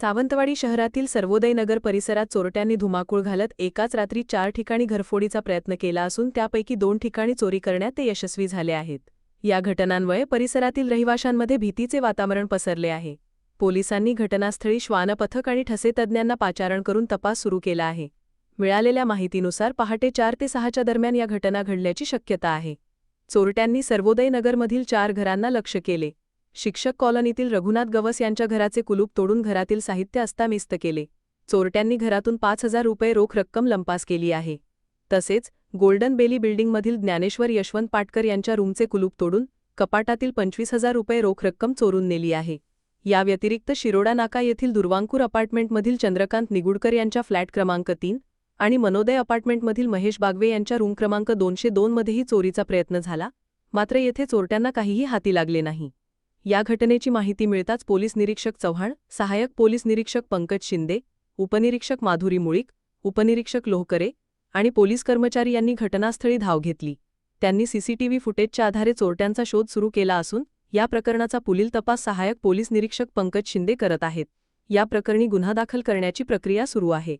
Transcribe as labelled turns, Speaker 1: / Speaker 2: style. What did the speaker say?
Speaker 1: सावंतवाडी शहरातील सर्वोदय नगर परिसरात चोरट्यांनी धुमाकूळ घालत एकाच रात्री चार ठिकाणी घरफोडीचा प्रयत्न केला असून त्यापैकी दोन ठिकाणी चोरी करण्यात ते यशस्वी झाले आहेत. या घटनांमुळे परिसरातील रहिवाशांमध्ये भीतीचे वातावरण पसरले आहे. पोलिसांनी घटनास्थळी श्वानपथक आणि ठसेतज्ञांना पाचारण करून तपास सुरू केला आहे. मिळालेल्या माहितीनुसार पहाटे चार ते सहाच्या दरम्यान या घटना घडल्याची शक्यता आहे. चोरट्यांनी सर्वोदय नगरमधील चार घरांना लक्ष केले. शिक्षक कॉलनीतील रघुनाथ गवस यांच्या घराचे कुलूप तोडून घरातील साहित्य अस्तामिस्त केले. चोरट्यांनी घरातून पाच हजार रुपये रोख रक्कम लंपास केली आहे. तसेच गोल्डन बेली बिल्डिंगमधील ज्ञानेश्वर यशवंत पाटकर यांच्या रूमचे कुलूप तोडून कपाटातील पंचवीस हजार रुपये रोख रक्कम चोरून नेली आहे. या व्यतिरिक्त शिरोडा नाका येथील दुर्वांकूर अपार्टमेंटमधील चंद्रकांत निगुडकर यांच्या फ्लॅट क्रमांक तीन आणि मनोदय अपार्टमेंटमधील महेश बागवे यांच्या रूम क्रमांक दोनशे दोनमध्येही चोरीचा प्रयत्न झाला मात्र येथे चोरट्यांना काहीही हाती लागले नाही. या घटनेची माहिती मिळताच पोलीस निरीक्षक चव्हाण सहाय्यक पोलीस निरीक्षक पंकज शिंदे उपनिरीक्षक माधुरी मुळीक उपनिरीक्षक लोहकरे आणि पोलीस कर्मचारी यांनी घटनास्थळी धाव घेतली. त्यांनी सीसीटीव्ही फुटेजच्या आधारे चोरट्यांचा शोध सुरू केला असून या प्रकरणाचा पुढील तपास सहाय्यक पोलीस निरीक्षक पंकज शिंदे करत आहेत. या प्रकरणी गुन्हा दाखल करण्याची प्रक्रिया सुरू आहे.